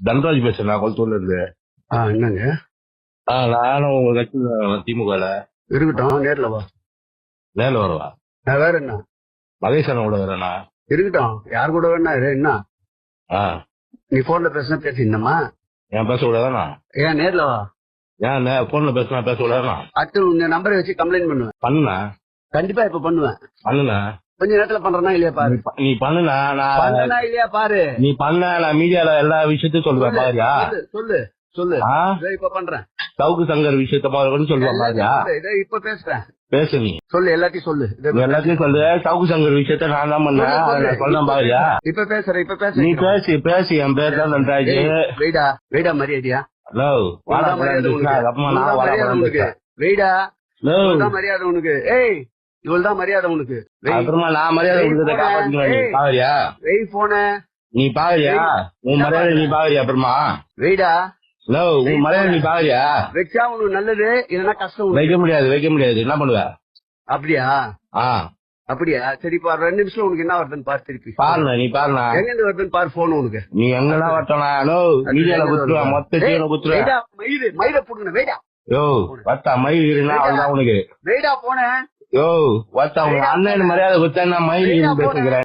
தன்ராஜ் பேசுறேன் கொளத்தூர்ல இருந்து ஆ என்னங்க? ஆ, நானும் உங்க கட்சியில திமுகல. இருக்கட்டும் நேர்ல வா. நேரில் வருவா? நான் வேற என்ன? மகேசன் கூட வரேண்ணா. இருக்கட்டும் யார் கூட வேணா என்ன? ஆ. நீ போன்ல பேசினா பேசிருந்தமா ஏன் பேச கூடாதாண்ணா? ஏன் நேர்ல வா. ஏன் போன்ல பேசினா பேச கூடாதாண்ணா? அடுத்து உங்க நம்பரை வச்சு கம்ப்ளைண்ட் பண்ணுவேன். பண்ணுண்ணா. கண்டிப்பா இப்ப பண்ணுவேன். பண்ணுண்ணா. கொஞ்ச நேரத்துல பண்றேனா இல்லையா பாரு? நீ ப- நீ பண்ணுண்ணா நான் பண்ணனா இல்லையா பாரு? நீ பண்ண நான் மீடியால எல்லா விஷயத்தையும் சொல்லுவேன் பாரியா. சொல்லு, சொல்லு இப்ப பண்றேன். சவுக்கு சங்கர் விஷயத்த மாதிரி சொல்லுவேன் பாரியா. இப்ப பேசுறேன். பேசு நீ. சொல்லு எல்லாத்தையும் சொல்லு. நீ எல்லாத்தையும் சொல்லு. சவுக்கு சங்கர் விஷயத்த நான் தான் பண்ணேன். சொல்லு, பாரியா. இப்ப பேசுறேன் இப்ப நீ பேசுறேன் பேசி பேசி. என் பேர் தான் நன்றாஜ். வெயிடா வெயிடா மரியாதையா? ஹலோ வாடா மரியாதை உனக்கு. வெயிடா மரியாதை உனக்கு. ஏய் இவ்வளவுதான் மரியாதை உனக்கு. அப்புறமா நான் மரியாதை நீ ஏய். பாக்குறியா? வெய் போன. நீ பாக்குறியா? உன் மரியாதை நீ பாக்குறியா அப்புறமா? வெயிடா ஹலோ உன் மரியாதை நீ பாக்குறியா? வச்சா உனக்கு நல்லது இல்லைன்னா கஷ்டம். வைக்க முடியாது வைக்க முடியாது. என்ன பண்ணுவ? அப்படியா? ஆ. அப்படியா? சரி பாரு ரெண்டு நிமிஷம் உனக்கு என்ன வருதுன்னு பாரு திருப்பி. பாருண்ணா நீ பாருண்ணா. எங்க இருந்து வருதுன்னு பாரு போன் உனக்கு. நீ எங்கெல்லாம் வரட்டா ஹலோ மீடியால குத்துருவேன் மொத்த ஜீவனை குத்துருவேன் வெயிடா மயிறு மயிரை புடுங்க வெயிடா யோ வத்தா மயில் இருந்தா அவ்வளவுதான் உனக்கு. வெயிடா போன யோ வத்தா உங்க அண்ணன் மரியாதை குத்தா மயில் வெயிடா பேசுகிறேன்